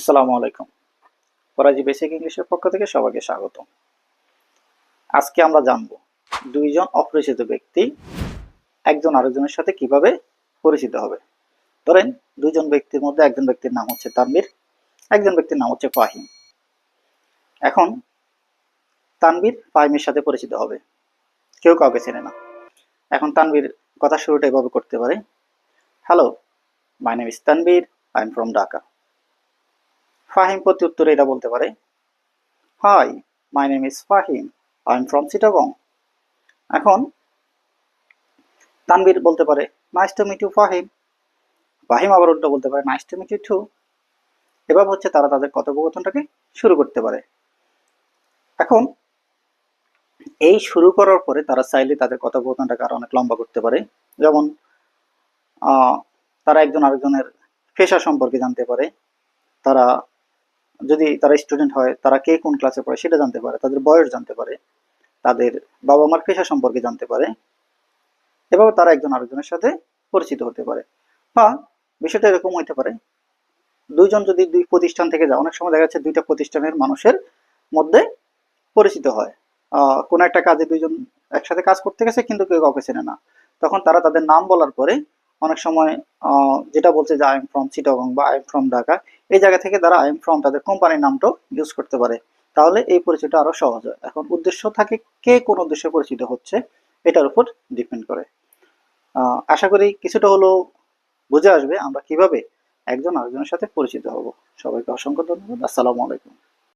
আসসালামু আলাইকুম। ফরাজি বেসিক ইংলিশের পক্ষ থেকে সবাইকে স্বাগত আজকে আমরা জানব দুইজন অপরিচিত ব্যক্তি একজন আরেকজনের সাথে কীভাবে পরিচিত হবে। ধরেন দুইজন ব্যক্তির মধ্যে একজন ব্যক্তির নাম হচ্ছে তানবীর একজন ব্যক্তির নাম হচ্ছে ফাহিম। এখন তানবীর ফাহিমের সাথে পরিচিত হবে। কেউ কাউকে চেনে না। এখন তানবীর কথা শুরুটা এভাবে করতে পারে। Hello my name is Tanvir I am from Dhaka Fahim প্রতি উত্তরে এটা বলতে পারে। Hi my name is Fahim I am from Chittagong এখন তানবীর বলতে পারে nice to meet you Fahim Fahim আবার উল্টো বলতে পারে nice to meet you too এভাবে হচ্ছে তারা তাদের কথোপকথনটাকে শুরু করতে পারে। এখন এই শুরু করার পরে তারা চাইলে তাদের কথোপকথনটাকে আরও অনেক লম্বা করতে পারে। যেমন তারা একজন আরেকজনের পেশা সম্পর্কে জানতে পারে। তারা যদি তারা স্টুডেন্ট হয়, তারা কে কোন ক্লাসে পড়ে সেটা জানতে পারে, তাদের বয়স জানতে পারে, তাদের বাবা মার পেশা সম্পর্কে জানতে পারে, এভাবে তারা একজন আরেকজনের সাথে পরিচিত হতে পারে। বা বিষয়টা এরকম হইতে পারে, দুইজন যদি দুই প্রতিষ্ঠান থেকে যায়, অনেক সময় দেখা যাচ্ছে দুইটা প্রতিষ্ঠানের মানুষের মধ্যে পরিচিত হয়। কোনো একটা কাজে দুইজন একসাথে কাজ করতে গেছে, কিন্তু কেউ কাউকে চেনে না। তখন তারা তাদের নাম বলার পরে অনেক সময় যেটা বলছে যে আই এম ফ্রম চিটাগং বা আই এম ফ্রম ঢাকা এই জায়গা থেকে তারা আই এম ফ্রম তাদের কোম্পানির নামটাও ইউজ করতে পারে। তাহলে এই পরিচয়টা আরও সহজ হয়। এখন উদ্দেশ্য থাকে কে কোন উদ্দেশ্যে পরিচিত হচ্ছে, এটার উপর ডিপেন্ড করে। আশা করি কিছুটা হলেও বুঝে আসবে আমরা কীভাবে একজন আরেকজনের সাথে পরিচিত হব। সবাইকে অসংখ্য ধন্যবাদ। আসসালামু আলাইকুম।